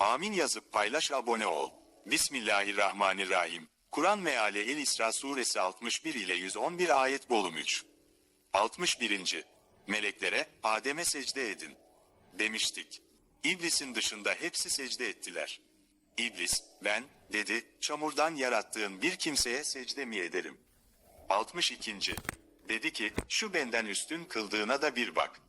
Amin yazıp paylaş abone ol. Bismillahirrahmanirrahim. Kur'an meali El İsra suresi 61 ile 111 ayet bölüm 3. 61. Meleklere Adem'e secde edin. Demiştik. İblisin dışında hepsi secde ettiler. İblis, ben, dedi, çamurdan yarattığın bir kimseye secde mi ederim? 62. Dedi ki, şu benden üstün kıldığına da bir bak.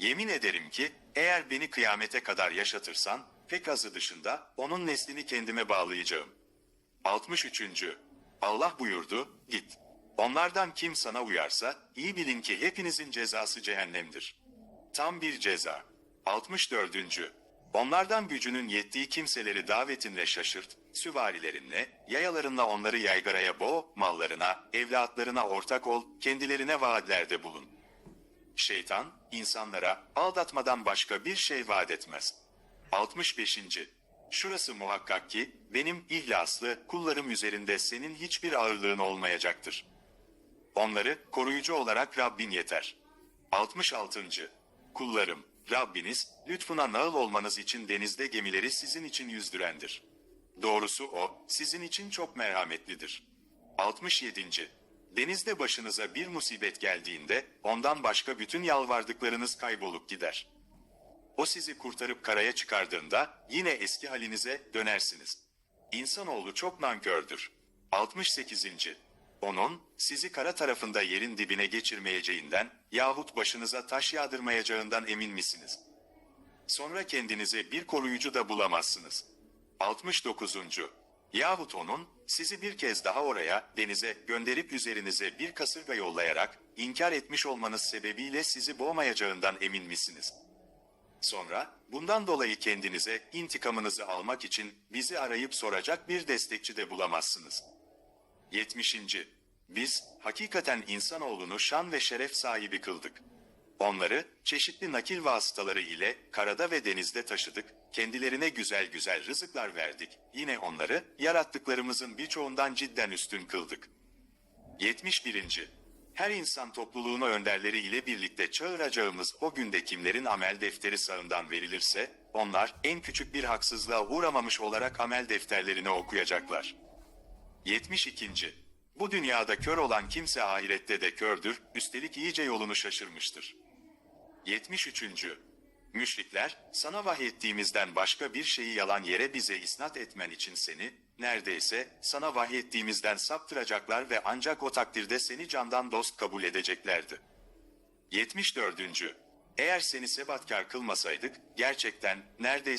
Yemin ederim ki, eğer beni kıyamete kadar yaşatırsan, pek azı dışında, onun neslini kendime bağlayacağım. 63. Allah buyurdu, git. Onlardan kim sana uyarsa, iyi bilin ki hepinizin cezası cehennemdir. Tam bir ceza. 64. Onlardan gücünün yettiği kimseleri davetinle şaşırt, süvarilerinle, yayalarınla onları yaygaraya boğ, mallarına, evlatlarına ortak ol, kendilerine vaatlerde bulun. Şeytan, insanlara aldatmadan başka bir şey vaat etmez. 65. Şurası muhakkak ki, benim ihlaslı kullarım üzerinde senin hiçbir ağırlığın olmayacaktır. Onları koruyucu olarak Rabbin yeter. 66. Kullarım, Rabbiniz, lütfuna naıl olmanız için denizde gemileri sizin için yüzdürendir. Doğrusu o, sizin için çok merhametlidir. 67. Denizde başınıza bir musibet geldiğinde, ondan başka bütün yalvardıklarınız kaybolup gider. O sizi kurtarıp karaya çıkardığında, yine eski halinize dönersiniz. İnsanoğlu çok nankördür. 68. Onun, sizi kara tarafında yerin dibine geçirmeyeceğinden yahut başınıza taş yağdırmayacağından emin misiniz? Sonra kendinize bir koruyucu da bulamazsınız. 69. Yahut onun, sizi bir kez daha oraya, denize gönderip üzerinize bir kasırga yollayarak, inkar etmiş olmanız sebebiyle sizi boğmayacağından emin misiniz? Sonra, bundan dolayı kendinize intikamınızı almak için bizi arayıp soracak bir destekçi de bulamazsınız. 70. Biz hakikaten insanoğlunu şan ve şeref sahibi kıldık. Onları çeşitli nakil vasıtaları ile karada ve denizde taşıdık, kendilerine güzel güzel rızıklar verdik. Yine onları yarattıklarımızın birçoğundan cidden üstün kıldık. 71. Her insan topluluğunu önderleri ile birlikte çağıracağımız o günde kimlerin amel defteri sağından verilirse, onlar en küçük bir haksızlığa uğramamış olarak amel defterlerini okuyacaklar. 72. Bu dünyada kör olan kimse ahirette de kördür, üstelik iyice yolunu şaşırmıştır. 73. Müşrikler, sana vahyettiğimizden başka bir şeyi yalan yere bize isnat etmen için seni, neredeyse sana vahyettiğimizden saptıracaklar ve ancak o takdirde seni candan dost kabul edeceklerdi. 74. Eğer seni sebatkar kılmasaydık, gerçekten neredeyse